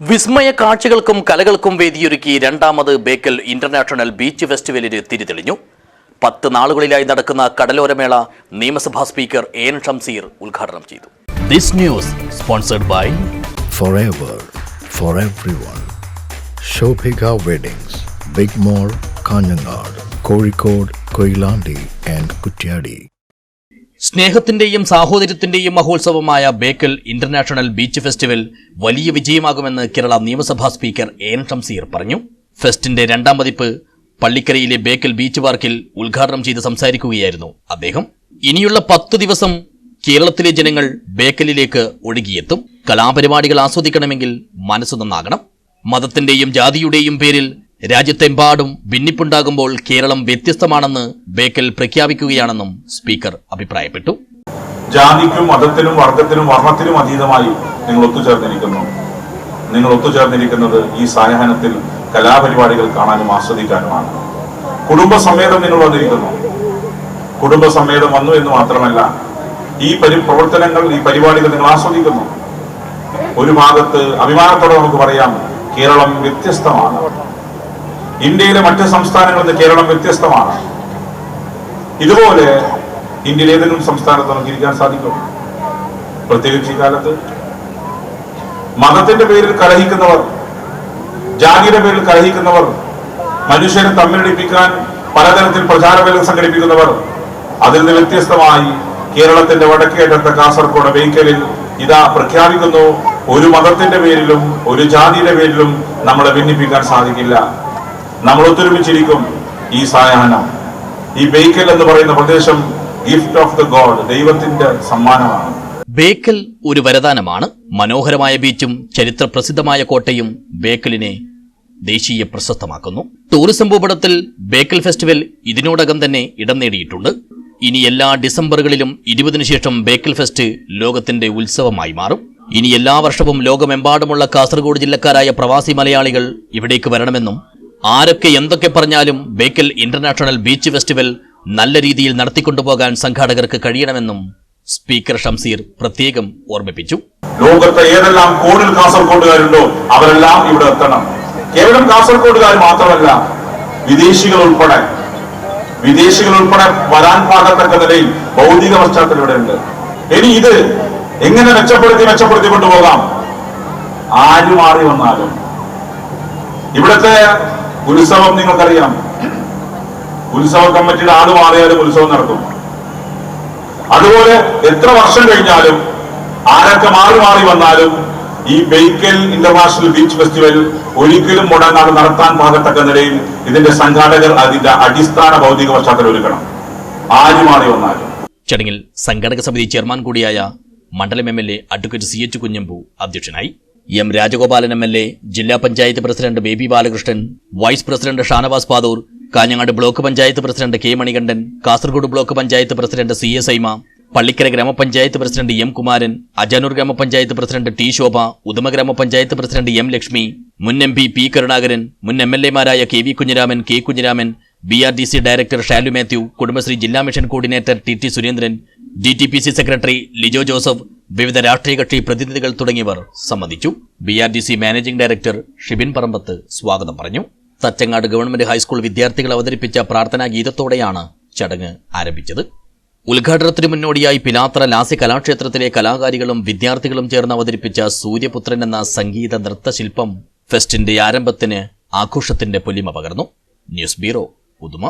വിസ്മയ കാഴ്ചകൾക്കും കലകൾക്കും വേദിയൊരുക്കി രണ്ടാമത് ബേക്കൽ ഇന്റർനാഷണൽ ബീച്ച് ഫെസ്റ്റിവലിന് തിരിതെളിഞ്ഞു പത്ത് നാളുകളിലായി നടക്കുന്ന കടലോരമേള നിയമസഭാ സ്പീക്കർ എ എൻ ഷംസീർ ഉദ്ഘാടനം ചെയ്തു this news sponsored by for for everyone. Shobhika weddings big Mall, Kanhangad Kozhikode Koilandi and Kutyadi. സ്നേഹത്തിന്റെയും സാഹോദര്യത്തിന്റെയും മഹോത്സവമായ ബേക്കൽ ഇന്റർനാഷണൽ ബീച്ച് ഫെസ്റ്റിവൽ വലിയ വിജയമാകുമെന്ന് കേരള നിയമസഭാ സ്പീക്കർ എൻ ഷംസീർ പറഞ്ഞു. ഫെസ്റ്റിന്റെ രണ്ടാം പതിപ്പ് പള്ളിക്കരയിലെ ബേക്കൽ ബീച്ച് പാർക്കിൽ ഉദ്ഘാടനം ചെയ്ത് സംസാരിക്കുകയായിരുന്നു അദ്ദേഹം. ഇനിയുള്ള പത്ത് ദിവസം കേരളത്തിലെ ജനങ്ങൾ ബേക്കലിലേക്ക് ഒഴുകിയെത്തും. കലാപരിപാടികൾ ആസ്വദിക്കണമെങ്കിൽ മനസ്സ് നന്നാകണം. മതത്തിന്റെയും ജാതിയുടെയും പേരിൽ രാജ്യത്തെമ്പാടും ഭിന്നിപ്പുണ്ടാകുമ്പോൾ കേരളം വ്യത്യസ്തമാണെന്ന് ബേക്കൽ പ്രഖ്യാപിക്കുകയാണെന്നും സ്പീക്കർ അഭിപ്രായപ്പെട്ടു. ജാതിക്കും മതത്തിനും വർഗത്തിനും വർണത്തിനും അതീതമായി നിങ്ങൾ ഒത്തുചേർന്നിരിക്കുന്നു. നിങ്ങൾ ഒത്തുചേർന്നിരിക്കുന്നത് ഈ സായാഹ്നത്തിൽ കലാപരിപാടികൾ കാണാനും ആസ്വദിക്കാനുമാണ്. കുടുംബസമേതം നിങ്ങൾ വന്നിരിക്കുന്നു. കുടുംബസമേതം വന്നു എന്ന് മാത്രമല്ല ഈ പരി പ്രവർത്തനങ്ങൾ ഈ പരിപാടികൾ നിങ്ങൾ ആസ്വദിക്കുന്നു. ഒരു ഭാഗത്ത് അഭിമാനത്തോടെ നമുക്ക് പറയാം കേരളം വ്യത്യസ്തമാണ്. ഇന്ത്യയിലെ മറ്റ് സംസ്ഥാനങ്ങളിൽ നിന്ന് കേരളം വ്യത്യസ്തമാണ്. ഇതുപോലെ ഇന്ത്യയിലെ ഏതെങ്കിലും സംസ്ഥാനത്ത് നമുക്ക് ഇരിക്കാൻ സാധിക്കും? പ്രത്യേകിച്ച് ഈ കാലത്ത്. മതത്തിന്റെ പേരിൽ കലഹിക്കുന്നവർ ജാതിയുടെ പേരിൽ കലഹിക്കുന്നവർ മനുഷ്യരെ തമ്മിലടിപ്പിക്കാൻ പലതരത്തിൽ പ്രചാരവേല സംഘടിപ്പിക്കുന്നവർ അതിൽ നിന്ന് വ്യത്യസ്തമായി കേരളത്തിന്റെ വടക്കേറ്റത്തെ കാസർഗോഡ് ബേക്കലിൽ ഇതാ പ്രഖ്യാപിക്കുന്നു ഒരു മതത്തിന്റെ പേരിലും ഒരു ജാതിയുടെ പേരിലും നമ്മളെ ഭിന്നിപ്പിക്കാൻ സാധിക്കില്ല. നമ്മൾ ഒത്തൊരുമിച്ചിരിക്കും ഈ സായാഹ്നം. ഈ ബേക്കൽ എന്ന് പറയുന്ന പ്രദേശം ഗിഫ്റ്റ് ഓഫ് ദ ഗോഡ് ദൈവത്തിന്റെ സമ്മാനമാണ്. ബേക്കൽ ഒരു വരദാനമാണ്. മനോഹരമായ ബീച്ചും ചരിത്ര പ്രസിദ്ധമായ കോട്ടയും ബേക്കലിനെ ദേശീയ പ്രശസ്തമാക്കുന്നു. ടൂറിസം ഭൂപടത്തിൽ ബേക്കൽ ഫെസ്റ്റിവൽ ഇതിനോടകം തന്നെ ഇടം നേടിയിട്ടുണ്ട്. ഇനി എല്ലാ ഡിസംബറുകളിലും ഇരുപതിനു ശേഷം ബേക്കൽ ഫെസ്റ്റ് ലോകത്തിന്റെ ഉത്സവമായി മാറും. ഇനി എല്ലാ വർഷവും ലോകമെമ്പാടുമുള്ള കാസർഗോഡ് ജില്ലക്കാരായ പ്രവാസി മലയാളികൾ ഇവിടേക്ക് വരണമെന്നും ആരൊക്കെ എന്തൊക്കെ പറഞ്ഞാലും ബേക്കൽ ഇന്റർനാഷണൽ ബീച്ച് ഫെസ്റ്റിവൽ നല്ല രീതിയിൽ നടത്തിക്കൊണ്ടുപോകാൻ സംഘാടകർക്ക് കഴിയണമെന്നും സ്പീക്കർ ഷംസീർ പ്രത്യേകം ഓർമ്മിപ്പിച്ചു. ലോകത്തെ ഏതെല്ലാം കോടിൽ കാസർഗോഡുകാരുണ്ടോ അവരെല്ലാം ഇവിടെ എത്തണം. കേവലം കാസർഗോഡുകാർ മാത്രമല്ല വിദേശികൾ ഉൾപ്പെടെ വിദേശികൾ ഉൾപ്പെടെ വരാൻ പാകത്തക്ക നിലയിൽ ഭൗതിക പശ്ചാത്തലം ഇവിടെ ഉണ്ട്. ഇനി ഇത് എങ്ങനെ മെച്ചപ്പെടുത്തി മെച്ചപ്പെടുത്തി കൊണ്ടുപോകാം? ആര് മാറി വന്നാലും. ഇവിടുത്തെ ഉത്സവം നിങ്ങൾക്കറിയാം. ഉത്സവ കമ്മിറ്റിയുടെ ആൾ മാറിയാലും ഉത്സവം നടക്കും. അതുപോലെ എത്ര വർഷം കഴിഞ്ഞാലും ആരൊക്കെ മാറി മാറി വന്നാലും ഈ ബേക്കൽ ഇന്റർനാഷണൽ ബീച്ച് ഫെസ്റ്റിവൽ ഒരിക്കലും മുടങ്ങാതെ നടത്താൻ പാകത്തക്ക നിലയിൽ ഇതിന്റെ സംഘാടകർ അതിന്റെ അടിസ്ഥാന ഭൗതിക പശ്ചാത്തലം ഒരുക്കണം. ആര് മാറി വന്നാലും. ചടങ്ങിൽ സംഘാടക സമിതി ചെയർമാൻ കൂടിയായ മണ്ഡലം M L A advocate C H Kunhambu അധ്യക്ഷനായി. M Rajagopalan M L A ജില്ലാ panchayat president Baby Balakrishnan vice president Shanavas Pathoor Kanhangad block panchayat president K Manikandan Kasaragod block panchayat president C S Aima Pallikkara ഗ്രാമപഞ്ചായത്ത് president M Kumaran Ajanur ഗ്രാമപഞ്ചായത്ത് president T ശോഭ ഉദമ ഗ്രാമപഞ്ചായത്ത് president M Lakshmi മുൻ M P P Karunakaran മുൻ M L എമാരായ K V Kunhiraman K Kunhiraman B R D C director Shalu Mathew Kudumbashree ജില്ലാ mission coordinator T T Surendran D T P C secretary Lijo Joseph വിവിധ രാഷ്ട്രീയ കക്ഷി പ്രതിനിധികൾ തുടങ്ങിയവർ സംബന്ധിച്ചു. B R D C managing director Shibin Parambath സ്വാഗതം പറഞ്ഞു. Thachangad government high school വിദ്യാർത്ഥികൾ അവതരിപ്പിച്ച പ്രാർത്ഥനാ ഗീതത്തോടെയാണ് ചടങ്ങ് ആരംഭിച്ചത്. ഉദ്ഘാടനത്തിന് മുന്നോടിയായി പിലാത്ര ലാസി കലാക്ഷേത്രത്തിലെ കലാകാരികളും വിദ്യാർത്ഥികളും ചേർന്ന് അവതരിപ്പിച്ച സൂര്യപുത്രൻ എന്ന സംഗീത നൃത്തശില്പം ഫെസ്റ്റിന്റെ ആരംഭത്തിന് ആഘോഷത്തിന്റെ പൊലിമ പകർന്നു. News bureau Uduma.